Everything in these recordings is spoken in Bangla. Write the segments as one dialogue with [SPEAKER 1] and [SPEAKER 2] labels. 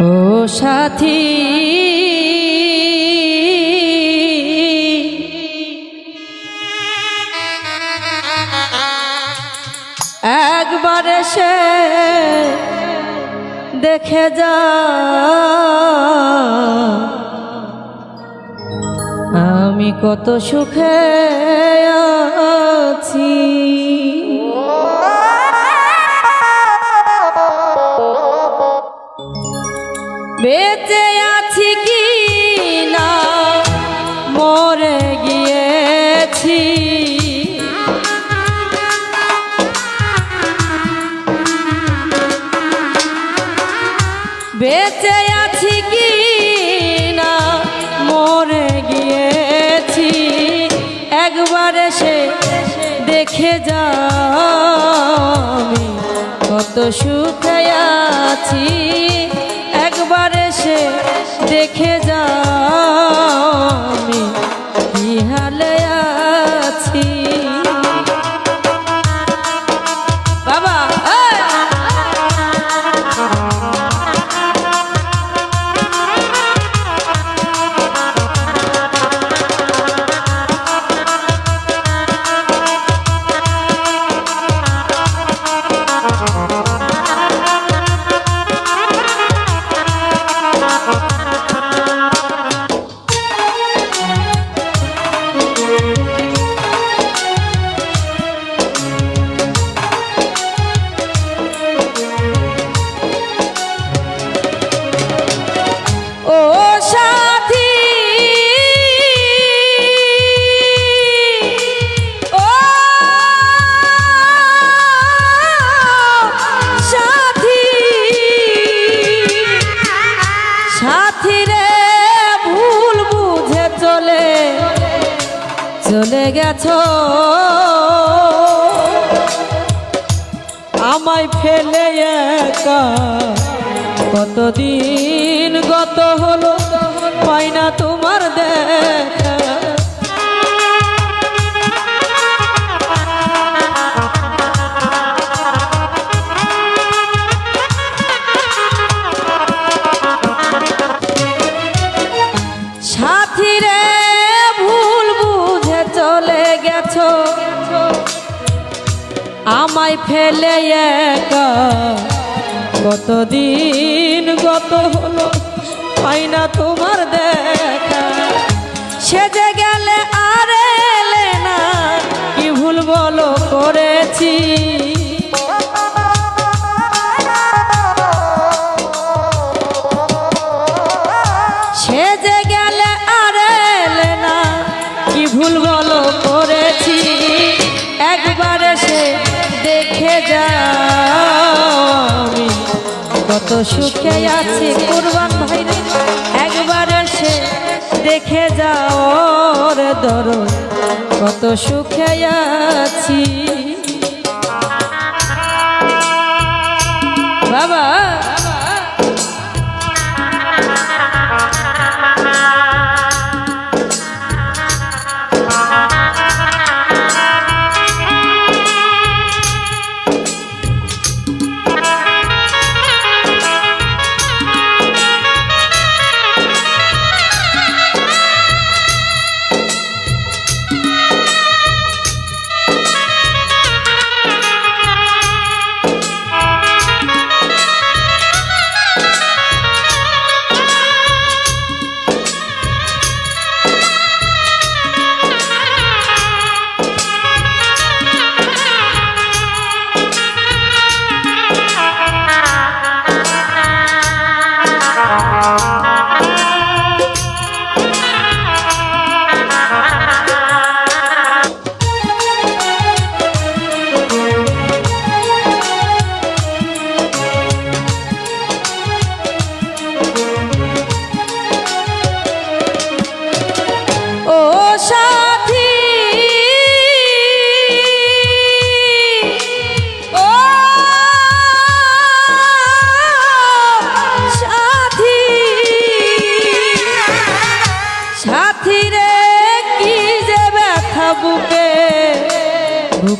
[SPEAKER 1] ও সাথী একবার এসে দেখে যা। আমি কত সুখে আছি। বেঁচে আছি কি না? মরে গিয়েছি। বেঁচে আছি কি না? মরে গিয়েছি। একবার এসে দেখে যা কত সুখে আছি। দেখে যা চলে গেছ। আমায় ফেলে একা। কতদিন গত হলো? আমায় ফেলে একা। কতদিন গত হলো, পাই না তোমার দেখা। সেজে গেলে আর এলে না, কি ভুল বলো করেছি? সেজে সুখে আছি কুরবান ভাই। একবার এসে দেখে যাও দর কত সুখে আছি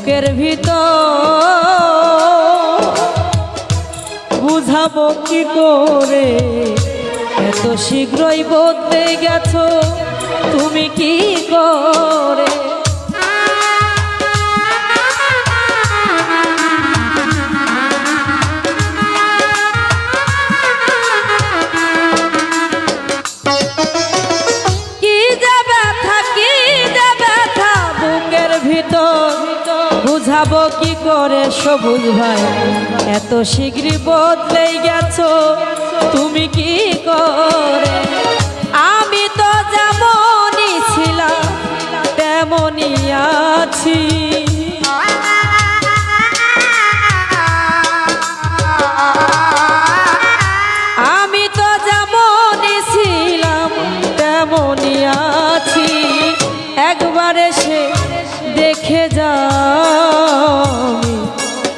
[SPEAKER 1] বুকের ভিতর বুঝাবো কি করে? এত শীঘ্রই বদলে গেছো তুমি কি করে? কি করে সবুজ ভাই? এত শীঘ্রই বদলে গেছো তুমি কি করে?